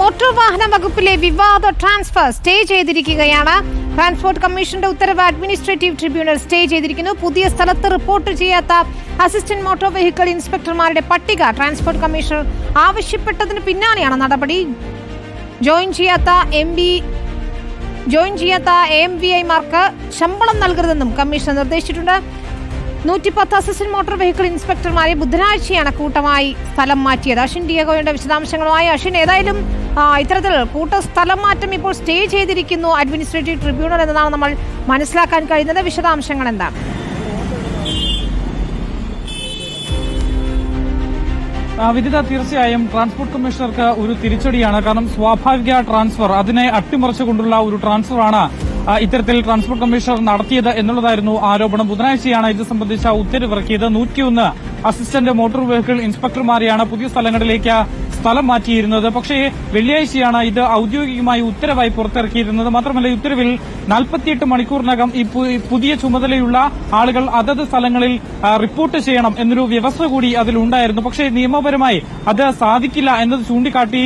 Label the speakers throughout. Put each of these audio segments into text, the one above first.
Speaker 1: Motor വാഹന വകുപ്പിലെ വിവാദ ട്രാൻസ്ഫർ സ്റ്റേ ചെയ്തിരിക്കുകയാണ്. ട്രാൻസ്പോർട്ട് കമ്മീഷന്റെ ഉത്തരവ് അഡ്മിനിസ്ട്രേറ്റീവ് ട്രിബ്യൂണൽ സ്റ്റേ ചെയ്തിരിക്കുന്നു. പുതിയ സ്ഥലത്ത് റിപ്പോർട്ട് ചെയ്യാത്ത അസിസ്റ്റന്റ് മോട്ടോർ വെഹിക്കിൾ ഇൻസ്പെക്ടർമാരുടെ പട്ടിക ട്രാൻസ്പോർട്ട് കമ്മീഷണർ ആവശ്യപ്പെട്ടതിന് പിന്നാലെയാണ് നടപടി. ജോയിൻ ചെയ്യാത്ത എം ബി ജോയിൻ ചെയ്യാത്ത എം വി ഐമാർക്ക് ശമ്പളം നൽകരുതെന്നും കമ്മീഷൻ നിർദ്ദേശിച്ചിട്ടുണ്ട്. നൂറ്റിപ്പത്ത് അസിസ്റ്റന്റ് മോട്ടോർ വെഹിക്കിൾ ഇൻസ്പെക്ടർമാരെ ബുധനാഴ്ചയാണ് കൂട്ടമായി സ്ഥലം മാറ്റിയത്. അഷിൻ ഡിയഗോയുടെ വിശദാംശങ്ങളുമായി അഷിൻ ഏതായാലും ഇത്തരത്തിൽ കൂട്ട സ്ഥലം മാറ്റം ഇപ്പോൾ സ്റ്റേ ചെയ്തിരിക്കുന്നു അഡ്മിനിസ്ട്രേറ്റീവ് ട്രിബ്യൂണൽ എന്നതാണ് നമ്മൾ മനസ്സിലാക്കാൻ കഴിയുന്നത്. വിശദാംശങ്ങൾ എന്താണ്?
Speaker 2: വിദിത തീർച്ചയായും ട്രാൻസ്പോർട്ട് കമ്മീഷണർക്ക് ഒരു തിരിച്ചടിയാണ്. കാരണം സ്വാഭാവിക ട്രാൻസ്ഫർ അതിനെ അട്ടിമറിച്ചുകൊണ്ടുള്ള ഒരു ട്രാൻസ്ഫറാണ് ഇത്തരത്തിൽ ട്രാൻസ്പോർട്ട് കമ്മീഷണർ നടത്തിയത് എന്നുള്ളതായിരുന്നു ആരോപണം. ബുധനാഴ്ചയാണ് ഇത് സംബന്ധിച്ച ഉത്തരവിറക്കിയത്. നൂറ്റിയൊന്ന് അസിസ്റ്റന്റ് മോട്ടോർ വെഹിക്കിൾ ഇൻസ്പെക്ടർമാരെയാണ് പുതിയ സ്ഥലങ്ങളിലേക്ക് സ്ഥലം മാറ്റിയിരുന്നത്. പക്ഷേ വെള്ളിയാഴ്ചയാണ് ഇത് ഔദ്യോഗികമായി ഉത്തരവായി പുറത്തിറക്കിയിരുന്നത്. മാത്രമല്ല ഉത്തരവിൽ നാൽപ്പത്തിയെട്ട് മണിക്കൂറിനകം ഈ പുതിയ ചുമതലയുള്ള ആളുകൾ അതത് സ്ഥലങ്ങളിൽ റിപ്പോർട്ട് ചെയ്യണം എന്നൊരു വ്യവസ്ഥ കൂടി അതിലുണ്ടായിരുന്നു. പക്ഷേ നിയമപരമായി അത് സാധിക്കില്ല എന്നത് ചൂണ്ടിക്കാട്ടി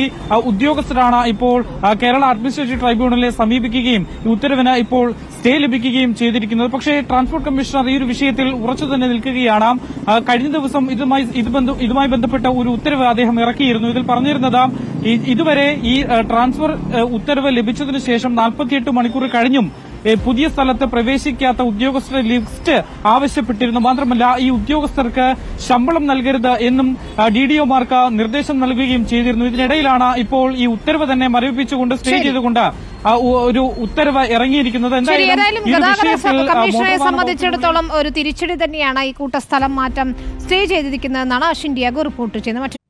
Speaker 2: ഉദ്യോഗസ്ഥരാണ് ഇപ്പോൾ കേരള അഡ്മിനിസ്ട്രേറ്റീവ് ട്രൈബ്യൂണലിനെ സമീപിക്കുകയും ഉത്തരവിന് ഇപ്പോൾ സ്റ്റേ ലഭിക്കുകയും ചെയ്തിരിക്കുന്നത്. പക്ഷേ ട്രാൻസ്പോർട്ട് കമ്മീഷണർ ഈ ഒരു വിഷയത്തിൽ ഉറച്ചു തന്നെ നിൽക്കുകയാണ്. കഴിഞ്ഞ ദിവസം ഇതുമായി ഇതുമായി ബന്ധപ്പെട്ട ഒരു ഉത്തരവ് അദ്ദേഹം ഇറക്കിയിരുന്നു. ഇതിൽ പറഞ്ഞിരുന്നത് ഇതുവരെ ഈ ട്രാൻസ്ഫർ ഉത്തരവ് ലഭിച്ചതിനു ശേഷം നാൽപ്പത്തിയെട്ട് മണിക്കൂർ കഴിഞ്ഞും പുതിയ സ്ഥലത്ത് പ്രവേശിക്കാത്ത ഉദ്യോഗസ്ഥരുടെ ലിസ്റ്റ് ആവശ്യപ്പെട്ടിരുന്നു. മാത്രമല്ല ഈ ഉദ്യോഗസ്ഥർക്ക് ശമ്പളം നൽകരുത് എന്നും ഡി ഡി ഒമാർക്ക് നിർദ്ദേശം നൽകുകയും ചെയ്തിരുന്നു. ഇതിനിടയിലാണ് ഇപ്പോൾ ഈ ഉത്തരവ് തന്നെ മരവിപ്പിച്ചുകൊണ്ട് സ്റ്റേ. ചെയ്തുകൊണ്ട് ഒരു ഉത്തരവ് ഇറങ്ങിയിരിക്കുന്നത്.
Speaker 1: ഗതാഗത
Speaker 2: വാഹന
Speaker 1: സംബന്ധിച്ചിടത്തോളം ഒരു തിരിച്ചടി തന്നെയാണ് ഈ കൂട്ടസ്ഥലം മാറ്റം സ്റ്റേ ചെയ്തിരിക്കുന്നതെന്നാണ് അഷിൻ ഡിയാഗോ റിപ്പോർട്ട് ചെയ്യുന്നത്.